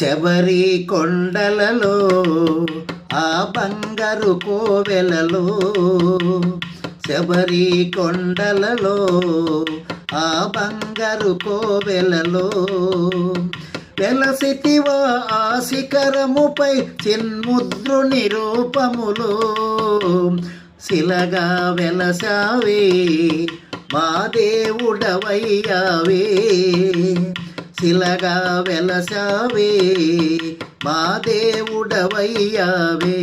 శబరి కొండలలో ఆ బంగారు కోవెలలో. శబరి కొండలలో ఆ బంగారు కోవెలలో. వెలసితివా ఆ శిఖరముపై చిన్ముద్రుని రూపములో. శిలగా వెలసావే మా దేవుడవయ్యావే. శిలగా వెలసావే మా దేవుడవయ్యావే.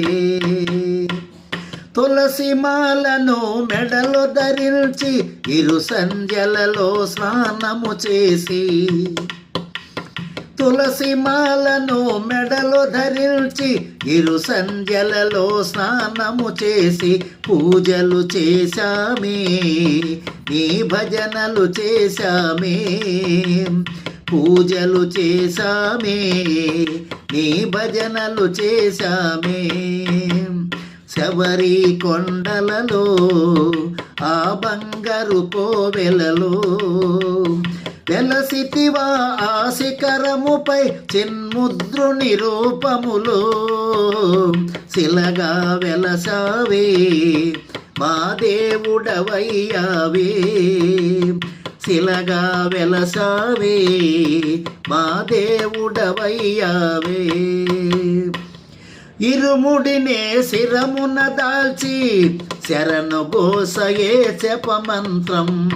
తులసి మాలను మెడలో ధరించి ఇరు సంధ్యలలో స్నానము చేసి తులసి మాలను మెడలో ధరించి ఇరు సంధ్యలలో స్నానము చేసి పూజలు చేశామే నీ భజనలు చేశామే. పూజలు చేశామే నీ భజనలు చేశామే. శబరి కొండలలో ఆ బంగారు కోవెలలో వెలసితివా ఆ శిఖరముపై చిన్ముద్రుని రూపములో. శిలగా వెలసావే మా దేవుడవయ్యావే. శిలగా వెలసావే మా దేవుడవయ్యావే. ఇరుముడినే శిరమున దాల్చి శరణు గోసయే జపమంత్రం.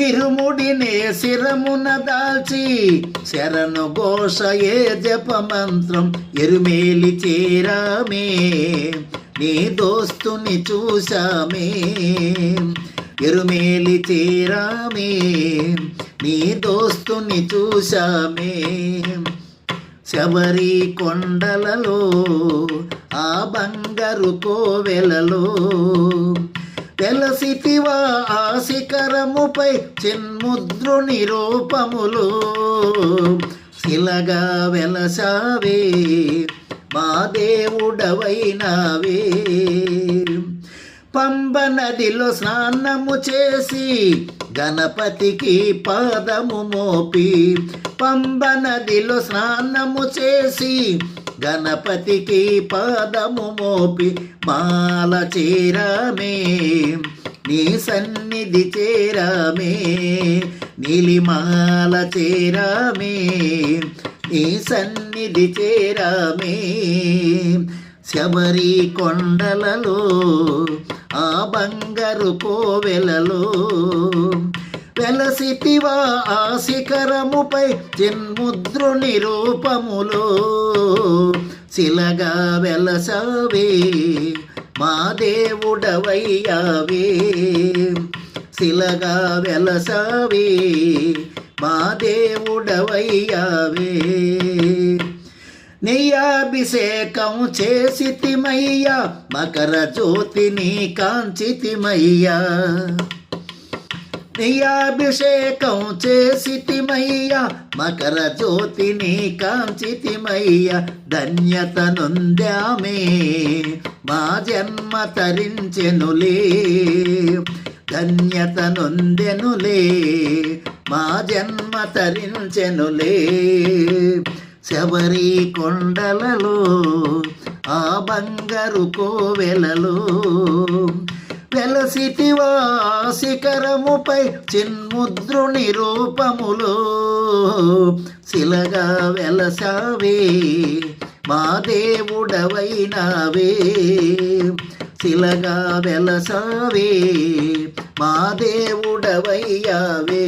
ఇరుముడినే శిరమున దాల్చి శరణు ఘోషయే జపమంత్రం. ఎరుమేలి చేరామే నీ దోస్తుని చూశామే. ఎరుమేలి చేరామే నీ దోస్తుని చూశామే. శబరి కొండలలో ఆ బంగారు కోవెలలో వెలసితివా ఆ శిఖరముపై చిన్ముద్రుని రూపములో. శిలగా వెలసావే మా దేవుడవైనావే. పంబ నదిలో స్నానము చేసి గణపతికి పాదము మోపి పంబ నదిలో స్నానము చేసి గణపతికి పాదము మోపి మాల చేరామే నీ సన్నిధి చేరామే నీలిమాల చేరామే నీ సన్నిధి చేరామే. శబరి కొండలలో ఆ బంగారు కోవెలలో వెలసితివా ఆ శిఖరముపై చిన్ముద్రుని రూపములో శిలగా వెలసావే మా దేవుడవయ్యావే. శిలగా వెలసావే మా దేవుడవయ్యావే. నెయ్యాభిషేకం చేసితిమయ్యా మకర జ్యోతిని కాంచితిమయ్యా. నెయ్యాభిషేకం చేసితిమయ్యా మకర జ్యోతిని కాంచితిమయ్యా. ధన్యత నొందామే మా జన్మ తరించెనులే. ధన్యత నొందెనులే మా జన్మ తరించెనులే. శబరి కొండలలో ఆ బంగారు కోవెలలో. వెలసితివా శిఖరముపై చిన్ముద్రుని రూపములో శిలగా వెలసావే మా దేవుడవైనావే. శిలగా వెలసావే మా దేవుడవయ్యావే.